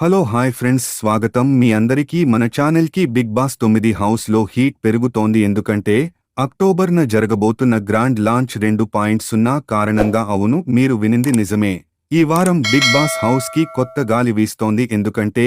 Hello hi friends స్వాగతం. మీ అందరికీ మన ఛానల్కి బిగ్ బాస్ తొమ్మిది హౌస్లో హీట్ పెరుగుతోంది. ఎందుకంటే అక్టోబర్న జరగబోతున్న గ్రాండ్ లాంచ్ రెండు పాయింట్ సున్నా కారణంగా అవును మీరు వినింది నిజమే. ఈ వారం బిగ్ బాస్ హౌస్కి కొత్త గాలి వీస్తోంది. ఎందుకంటే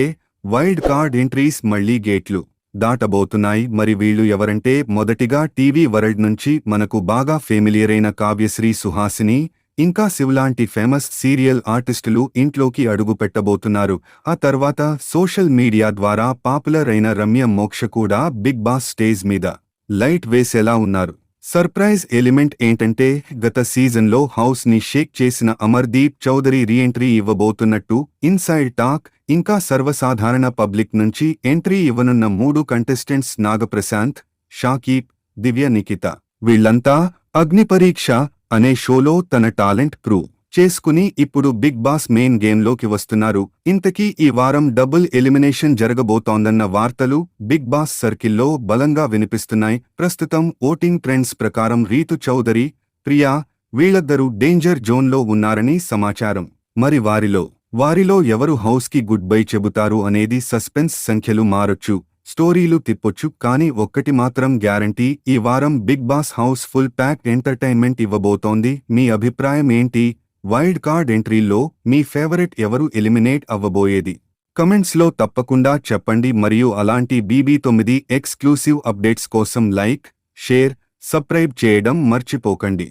వైల్డ్ కార్డ్ ఎంట్రీస్ మళ్ళీ గేట్లు దాటబోతున్నాయి. మరి వీళ్ళు ఎవరంటే మొదటిగా టీవీ వరల్డ్ నుంచి మనకు బాగా ఫెమిలియర్ అయిన కావ్యశ్రీ సుహాసిని ఇంకా శివలాంటి ఫేమస్ సీరియల్ ఆర్టిస్టులు ఇంట్లోకి అడుగు పెట్టబోతున్నారు. ఆ తర్వాత సోషల్ మీడియా ద్వారా పాపులర్ అయిన రమ్య మోక్ష కూడా బిగ్ బాస్ స్టేజ్ మీద లైట్ వేసేలా ఉన్నారు. సర్ప్రైజ్ ఎలిమెంట్ ఏంటంటే గత సీజన్లో హౌస్ని షేక్ చేసిన అమర్దీప్ చౌదరి రీఎంట్రీ ఇవ్వబోతున్నట్టు ఇన్సైడ్ టాక్ ఇంకా సర్వసాధారణ పబ్లిక్ నుంచి ఎంట్రీ ఇవ్వనున్న మూడు కంటెస్టెంట్స్ నాగప్రశాంత్ షాకీబ్ దివ్య నిఖిత. వీళ్ళంతా అగ్నిపరీక్ష అనే షోలో తన టాలెంట్ ప్రూవ్ చేసుకుని ఇప్పుడు బిగ్ బాస్ మెయిన్ గేమ్లోకి వస్తున్నారు. ఇంతకీ ఈ వారం డబుల్ ఎలిమినేషన్ జరగబోతోందన్న వార్తలు బిగ్ బాస్ సర్కిల్లో బలంగా వినిపిస్తున్నాయి. ప్రస్తుతం ఓటింగ్ ట్రెండ్స్ ప్రకారం రీతు చౌదరి ప్రియా వీళ్ళద్దరూ డేంజర్ జోన్లో ఉన్నారని సమాచారం. మరి వారిలో వారిలో ఎవరు హౌస్కి గుడ్ బై చెబుతారు అనేది సస్పెన్స్ సంఖ్యలు మారొచ్చు. స్టోరీలు తిప్పొచ్చు కానీ ఒక్కటి మాత్రం గ్యారంటీ ఈ వారం Bigg Boss house full pack entertainment ఇవ్వబోతోంది. మీ అభిప్రాయం ఏంటి? వైల్డ్ కార్డ్ ఎంట్రీల్లో మీ ఫేవరెట్ ఎవరు ఎలిమినేట్ అవ్వబోయేది? కమెంట్స్లో తప్పకుండా చెప్పండి మరియు అలాంటి బీబీ తొమ్మిది ఎక్స్క్లూసివ్ అప్డేట్స్ కోసం లైక్ షేర్ సబ్స్క్రైబ్ చేయడం మర్చిపోకండి.